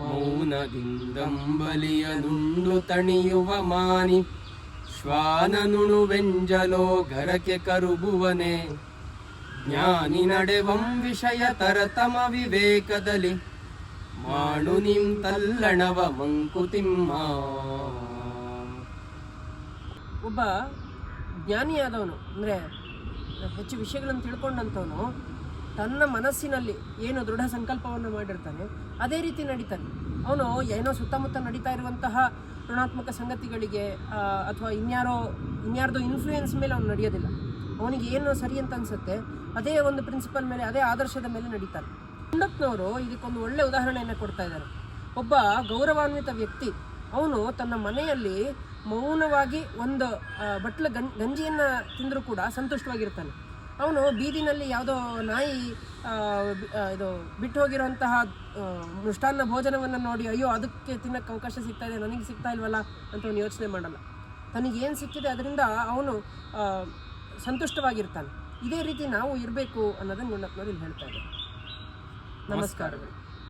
ಮೌನದಿಂದಂಬಲಿಯದುಂಡು ತಣಿಯುವ ಮಾನಿ. ಶ್ವಾನನುಣುವೆಂಜಲೋ ಗರಕೆ ಕರುಬುವನೆ ಜ್ಞಾನಿ ನಡೆವಂ ವಿಷಯ ತರತಮ ವಿವೇಕದಲ್ಲಿ. ಮಾಡು ನಿಂ ತಲ್ಲಣವ ಮಂಕುತಿಮ್ಮ. ಒಬ್ಬ ಜ್ಞಾನಿಯಾದವನು, ಅಂದರೆ ಹೆಚ್ಚು ವಿಷಯಗಳನ್ನು ತಿಳ್ಕೊಂಡಂಥವನು ತನ್ನ ಮನಸ್ಸಿನಲ್ಲಿ ಏನು ದೃಢ ಸಂಕಲ್ಪವನ್ನು ಮಾಡಿರ್ತಾನೆ, ಅದೇ ರೀತಿ ನಡೀತಾನೆ. ಅವನು ಏನೋ ಸುತ್ತಮುತ್ತ ನಡೀತಾ ಇರುವಂತಹ ಋಣಾತ್ಮಕ ಸಂಗತಿಗಳಿಗೆ ಅಥವಾ ಇನ್ಯಾರೋ, ಇನ್ಯಾರ್ದೋ ಇನ್ಫ್ಲೂಯೆನ್ಸ್ ಮೇಲೆ ಅವನು ನಡೆಯೋದಿಲ್ಲ. ಅವನಿಗೆ ಏನು ಸರಿ ಅಂತ ಅನ್ಸುತ್ತೆ, ಅದೇ ಒಂದು ಪ್ರಿನ್ಸಿಪಲ್ ಮೇಲೆ, ಅದೇ ಆದರ್ಶದ ಮೇಲೆ ನಡೀತಾನೆ. ಗುಂಡಪ್ಪನವರು ಇದಕ್ಕೊಂದು ಒಳ್ಳೆ ಉದಾಹರಣೆಯನ್ನು ಕೊಡ್ತಾ ಇದ್ದಾರೆ. ಒಬ್ಬ ಗೌರವಾನ್ವಿತ ವ್ಯಕ್ತಿ, ಅವನು ತನ್ನ ಮನೆಯಲ್ಲಿ ಮೌನವಾಗಿ ಒಂದು ಬಟ್ಲ ಗಂ, ಗಂಜಿಯನ್ನು ತಿಂದರೂ ಕೂಡ ಸಂತುಷ್ಟವಾಗಿರ್ತಾನೆ. ಅವನು ಬೀದಿನಲ್ಲಿ ಯಾವುದೋ ನಾಯಿ ಇದು ಬಿಟ್ಟು ಹೋಗಿರುವಂತಹ ಮೃಷ್ಟಾನ್ನ ಭೋಜನವನ್ನು ನೋಡಿ, ಅಯ್ಯೋ, ಅದಕ್ಕೆ ತಿನ್ನಕ್ಕೆ ಅವಕಾಶ ಸಿಗ್ತಾ ಇದೆ, ನನಗೆ ಸಿಗ್ತಾ ಇಲ್ವಲ್ಲ ಅಂತ ಅವನು ಯೋಚನೆ ಮಾಡಲ್ಲ. ತನಗೇನು ಸಿಕ್ಕಿದೆ ಅದರಿಂದ ಅವನು ಸಂತುಷ್ಟವಾಗಿರ್ತಾನೆ. ಇದೇ ರೀತಿ ನಾವು ಇರಬೇಕು ಅನ್ನೋದನ್ನು ಗುಂಡಪ್ಪನವ್ರು ಇಲ್ಲಿ ಹೇಳ್ತಾ ಇದ್ದಾರೆ. ನಮಸ್ಕಾರಗಳು.